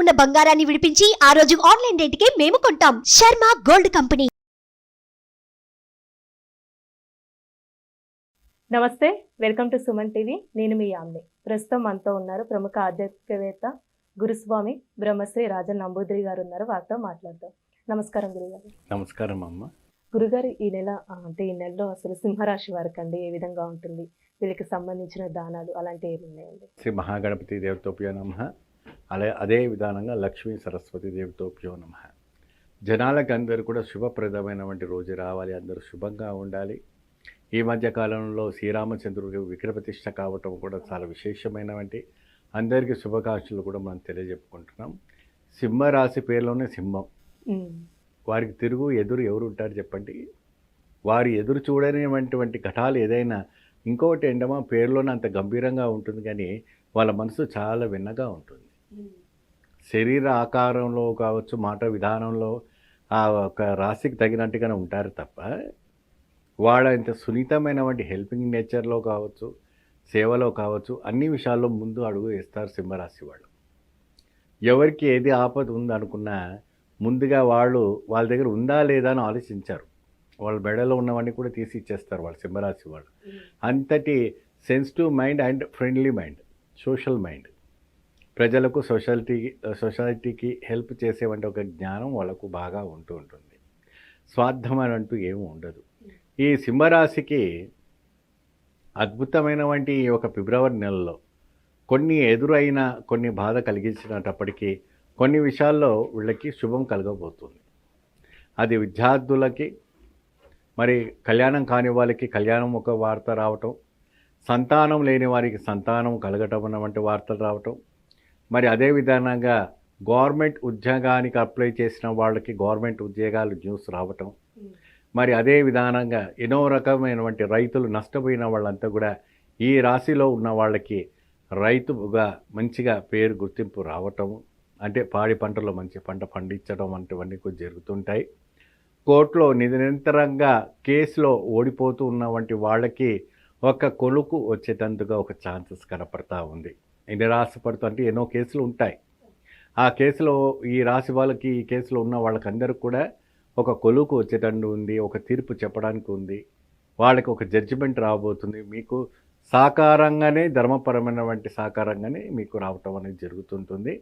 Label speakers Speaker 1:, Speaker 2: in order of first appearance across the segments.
Speaker 1: ఉన్న బంగారాన్ని విడిపించి ఆ రోజు ఆన్లైన్ రేటుకే మేము కొంటాం. Sharma gold company.
Speaker 2: నమస్తే వెల్కమ్ టు సుమన్ టీవీ. నేను మీ యామ్ని. ప్రస్తుతం మనతో ఉన్నారు ప్రముఖ ఆధ్యాత్మికవేత్త గురుస్వామి బ్రహ్మశ్రీ రాజన్ నంబూద్రి గారు ఉన్నారు వారితో మాట్లాడదాం. నమస్కారం గురుగారు.
Speaker 3: నమస్కారం అమ్మ.
Speaker 2: గురుగారు ఈ నెల అంటే ఈ నెలలో అసలు సింహరాశి వారికి అండి ఏ విధంగా ఉంటుంది? వీళ్ళకి సంబంధించిన దానాలు అలాంటివి ఏమి ఉన్నాయండి?
Speaker 3: శ్రీ మహాగణపతి దేవతోప్యో నమ. అలా అదే విధానంగా లక్ష్మీ సరస్వతి దేవతోప్యో నమ. జనాలకు అందరూ కూడా శుభప్రదమైనటువంటి రోజు రావాలి. అందరూ శుభంగా ఉండాలి. ఈ మధ్య కాలంలో శ్రీరామచంద్రుడికి విగ్రహప్రతిష్ఠ కావటం కూడా చాలా విశేషమైనవంటి. అందరికీ శుభాకాంక్షలు కూడా మనం తెలియజెప్పుకుంటున్నాం. సింహరాశి పేరులోనే సింహం. వారికి తిరుగు ఎదురు ఎవరు ఉంటారు చెప్పండి? వారి ఎదురు చూడనివంటి ఘటాలు ఏదైనా ఇంకొకటి ఏంటమ్మా? పేరులోనే అంత గంభీరంగా ఉంటుంది కానీ వాళ్ళ మనసు చాలా విన్నగా ఉంటుంది. శరీర ఆకారంలో కావచ్చు మాట విధానంలో ఆ ఒక రాశికి తగినట్టుగానే ఉంటారు తప్ప వాళ్ళ ఇంత సున్నితమైనటువంటి హెల్పింగ్ నేచర్లో కావచ్చు సేవలో కావచ్చు అన్ని విషయాల్లో ముందు అడుగు వేస్తారు సింహరాశి వాళ్ళు. ఎవరికి ఏది ఆపద ఉందనుకున్నా ముందుగా వాళ్ళు వాళ్ళ దగ్గర ఉందా లేదా అని ఆలోచించారు. వాళ్ళ బెడలో ఉన్నవన్నీ కూడా తీసి ఇచ్చేస్తారు వాళ్ళు సింహరాశి వాళ్ళు. అంతటి sensitive mind and friendly mind social mind. ప్రజలకు సొసైటీ సొసైటీకి హెల్ప్ చేసేవంటి ఒక జ్ఞానం వాళ్ళకు బాగా ఉంటూ ఉంటుంది. స్వార్థం అని అంటూ ఏమీ ఉండదు. ఈ సింహరాశికి అద్భుతమైనటువంటి ఈ ఒక ఫిబ్రవరి నెలలో కొన్ని ఎదురైన కొన్ని బాధ కలిగించినప్పటికీ కొన్ని విషయాల్లో వీళ్ళకి శుభం కలగబోతుంది. అది విద్యార్థులకి మరి కళ్యాణం కాని వాళ్ళకి కళ్యాణం ఒక వార్త రావటం సంతానం లేని వారికి సంతానం కలగటం అన్నటువంటి వార్తలు రావటం మరి అదే విధానంగా గవర్నమెంట్ ఉద్యోగానికి అప్లై చేసిన వాళ్ళకి గవర్నమెంట్ ఉద్యోగాలు న్యూస్ రావటం. మరి అదే విధానంగా ఎన్నో రకమైనటువంటి రైతులు నష్టపోయిన వాళ్ళంతా కూడా ఈ రాశిలో ఉన్న వాళ్ళకి రైతుగా మంచిగా పేరు గుర్తింపు రావటం. అంటే పాడి పంటలో మంచి పంట పండించడం వంటివన్నీ కూడా జరుగుతుంటాయి. కోర్టులో నిరంతరంగా కేసులో ఓడిపోతూ ఉన్న వంటి వాళ్ళకి ఒక కొలుకు వచ్చేటందుగా ఒక ఛాన్సెస్ కనపడతా ఉంది. ఎన్ని అంటే ఎన్నో కేసులు ఉంటాయి. ఆ కేసులో ఈ రాశి వాళ్ళకి ఈ కేసులో ఉన్న వాళ్ళకందరూ కూడా ఒక కొలుకు వచ్చేటండు ఉంది ఒక తీర్పు చెప్పడానికి ఉంది. వాళ్ళకి ఒక జడ్జిమెంట్ రాబోతుంది. మీకు సాకారంగానే ధర్మపరమైనటువంటి సాకారంగానే మీకు రావటం అనేది జరుగుతుంటుంది.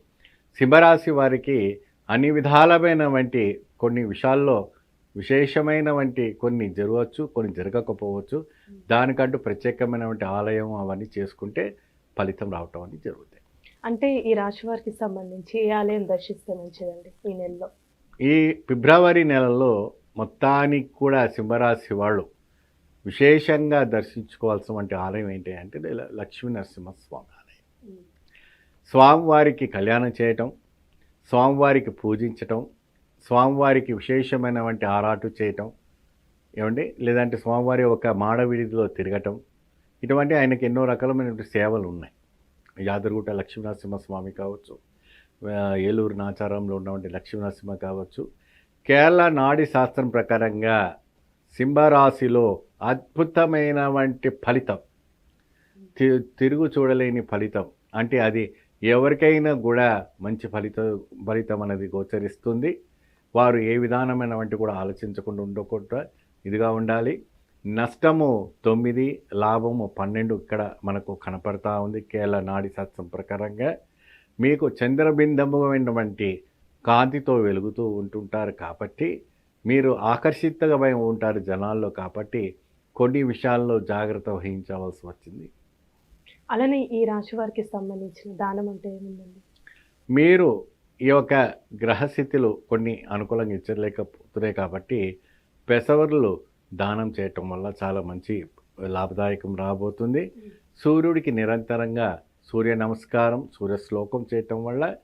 Speaker 3: సింహరాశి వారికి అన్ని విధాలమైనటువంటి కొన్ని విషయాల్లో విశేషమైన వంటి కొన్ని జరగవచ్చు కొన్ని జరగకపోవచ్చు. దానికంటూ ప్రత్యేకమైనటువంటి ఆలయం అవన్నీ చేసుకుంటే ఫలితం రావటం అనేది జరుగుతాయి.
Speaker 2: అంటే ఈ రాశి వారికి సంబంధించి ఏ ఆలయం దర్శిస్తే మంచిదండి ఈ నెలలో?
Speaker 3: ఈ ఫిబ్రవరి నెలలో మొత్తానికి కూడా సింహరాశి వాళ్ళు విశేషంగా దర్శించుకోవాల్సిన ఆలయం ఏంటి అంటే లక్ష్మీ నరసింహస్వామి ఆలయం. స్వామివారికి కళ్యాణం చేయటం స్వామివారికి పూజించటం స్వామివారికి విశేషమైనటువంటి ఆరాటు చేయటం ఏమండి? లేదంటే స్వామివారి ఒక మాడవీధిలో తిరగటం ఇటువంటి ఆయనకి ఎన్నో రకాలమైనటువంటి సేవలు ఉన్నాయి. యాదగిరిగుట్ట లక్ష్మీనరసింహస్వామి కావచ్చు ఏలూరు నాచారంలో ఉన్నటువంటి లక్ష్మీనరసింహ కావచ్చు. కేరళ నాడి శాస్త్రం ప్రకారంగా సింహరాశిలో అద్భుతమైనటువంటి ఫలితం తి- తిరుగు చూడలేని ఫలితం. అంటే అది ఎవరికైనా కూడా మంచి ఫలిత ఫలితం అనేది గోచరిస్తుంది. వారు ఏ విధానమైనటువంటి కూడా ఆలోచించకుండా ఉండకుండా ఇదిగా ఉండాలి. నష్టము తొమ్మిది లాభము పన్నెండు ఇక్కడ మనకు కనపడతా ఉంది కేరళ నాడి శాస్త్రం ప్రకారంగా. మీకు చంద్రబిందమైనటువంటి కాంతితో వెలుగుతూ ఉంటుంటారు కాబట్టి మీరు ఆకర్షితమై ఉంటారు జనాల్లో కాబట్టి కొన్ని విషయాల్లో జాగ్రత్త వహించవలసి వచ్చింది.
Speaker 2: అలానే ఈ రాశి వారికి సంబంధించిన దానం అంటే ఏముందండి?
Speaker 3: మీరు ఈ యొక్క గ్రహస్థితులు కొన్ని అనుకూలంగా ఇచ్చలేకపోతున్నాయి కాబట్టి పెసవర్లు దానం చేయటం వల్ల చాలా మంచి లాభదాయకం రాబోతుంది. సూర్యుడికి నిరంతరంగా సూర్య నమస్కారం సూర్య శ్లోకం చేయటం వల్ల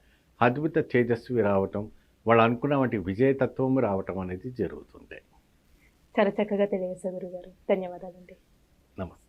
Speaker 3: అద్భుత తేజస్వి రావటం వాళ్ళు అనుకున్న వంటి విజయతత్వం రావటం అనేది జరుగుతుంది
Speaker 2: చాలా చక్కగా తెలియజేశారు గురుగారు. ధన్యవాదాలండి.
Speaker 3: నమస్తే.